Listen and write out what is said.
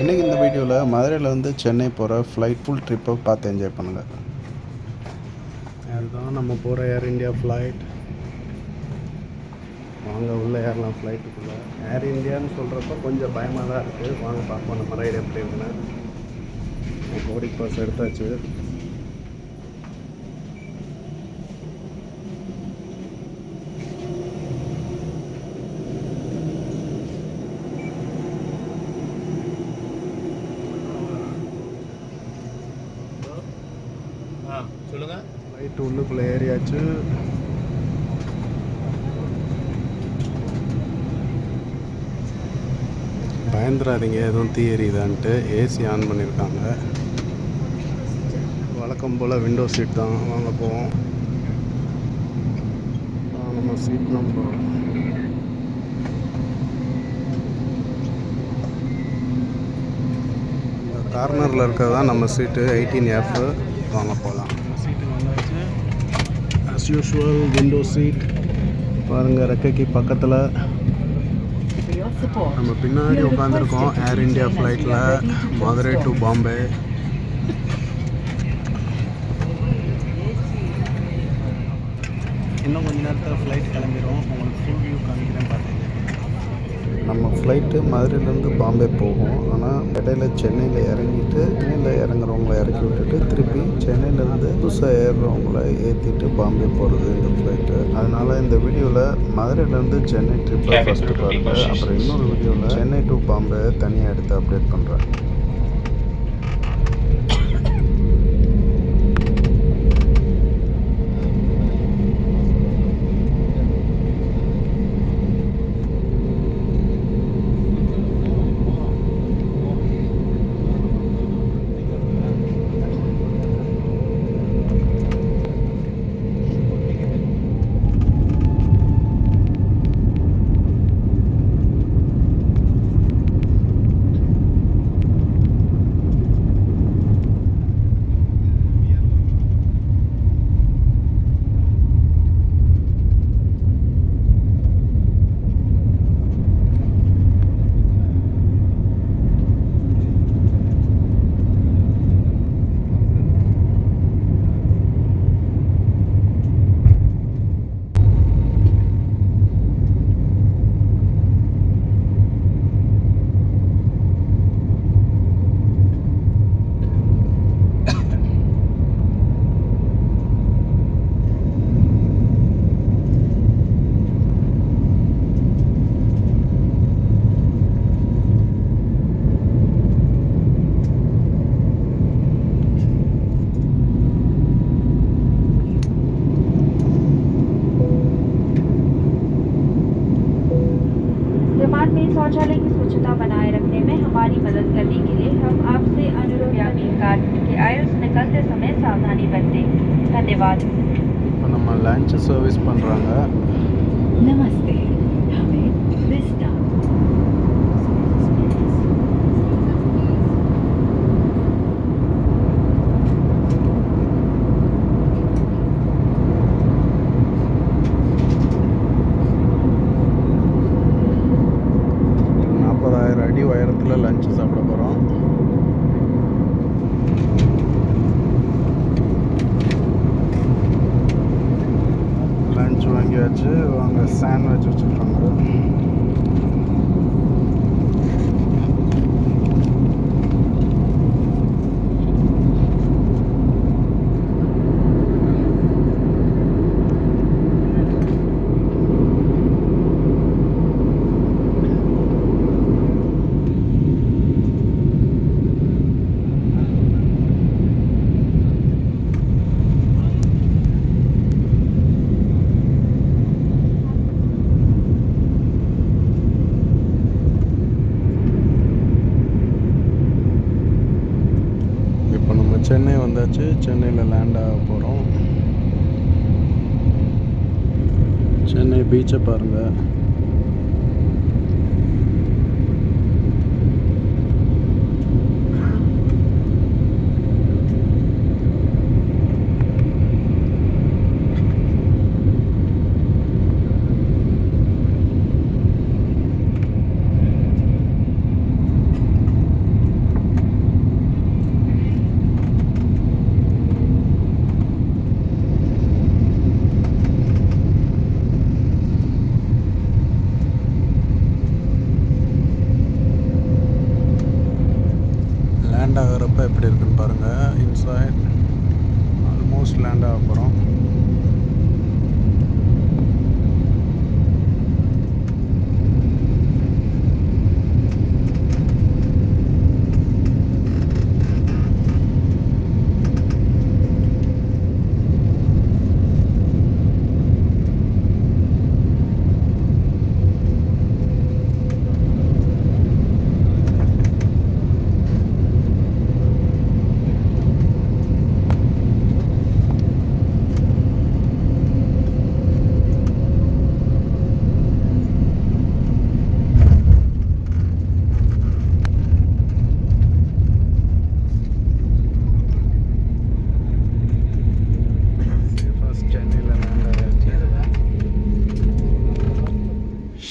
இன்றைக்கி இந்த வீடியோவில் மதுரையிலேருந்து சென்னை போகிற ஃப்ளைட் ஃபுல் ட்ரிப்பை பார்த்து என்ஜாய் பண்ணுங்கள் அதுதான் நம்ம போகிற ஏர் இந்தியா ஃப்ளைட் வாங்க உள்ளே ஏறலாம் ஃப்ளைட்டுக்குள்ளே ஏர் இந்தியான்னு சொல்கிறப்ப கொஞ்சம் பயமாக தான் இருக்குது வாங்க பார்ப்போம் நம்ம ரைடு எப்படி இருக்குன்னு. கோடி பாஸ் எடுத்தாச்சு. ஆ சொல்லுங்க. ஃப்ளைட் உள்ளுக்குள்ளே ஏறியாச்சு. பயந்துடாதீங்க எதுவும் தீ எரியுதான்ட்டு ஏசி ஆன் பண்ணியிருக்காங்க வழக்கம் போல் விண்டோ சீட் தான். வாங்க போவோம். நம்ம சீட் நம்பர் இந்த கார்னரில் இருக்கிறது தான் நம்ம சீட்டு எயிட்டீன் எஃப் வாங்க போகலாம். சீட்டு வந்தாச்சு. ஆஸ் யூஷுவல் விண்டோ சீட் பாருங்கள் ரெக்கைக்கு பக்கத்தில். நம்ம பின்னாடி உட்காந்துருக்கோம் ஏர் இந்தியா ஃப்ளைட்டில் மதுரை டு பாம்பே இன்னும் கொஞ்ச நேரத்தில் ஃப்ளைட் கிளம்பிடும் உங்களுக்கு ஃபுல் வியூ காமிக்கிறேன் பார்த்தீங்க நம்ம ஃப்ளைட்டு மதுரையிலேருந்து பாம்பே போகும். ஆனால் இடையில சென்னையில் இறங்கிட்டு சென்னையில் இறங்குறவங்கள இறக்கி விட்டுட்டு திருப்பி சென்னையிலேருந்து புதுசாக ஏறுறவங்கள ஏற்றிட்டு பாம்பே போகிறது இந்த ஃப்ளைட்டு அதனால் இந்த வீடியோவில் மதுரையிலேருந்து சென்னை ட்ரிப்பை ஃபஸ்ட்டு பாருங்கள். அப்புறம் இன்னொரு வீடியோவில் சென்னை டு பாம்பே தனியாக எடுத்து அப்டேட் பண்ணுறேன் शौचालय की स्वच्छता बनाए रखने में हमारी मदद करने के लिए हम आपसे अनुरोध ग्रीन कार्ड के आयल्स निकलते समय सावधानी बरतें धन्यवाद இப்போ நம்ம லஞ்ச் சர்வீஸ் பண்ணுறாங்க Namaste. हमें Vista. அடி உயரத்தில் லஞ்சு சாப்பிட போகிறோம் லஞ்ச் வாங்கியாச்சு. வாங்க சாண்ட்விச் வச்சுருக்காங்க இப்போ நம்ம சென்னை வந்தாச்சு. சென்னையில் லேண்ட் ஆக போகிறோம் சென்னை பீச்சை பாருங்கள் சைட் ஆல்மோஸ்ட் லேண்ட் ஆக போகிறோம் ஃபர்ஸ்ட் சென்னையில் லேண்ட் ஆயாச்சு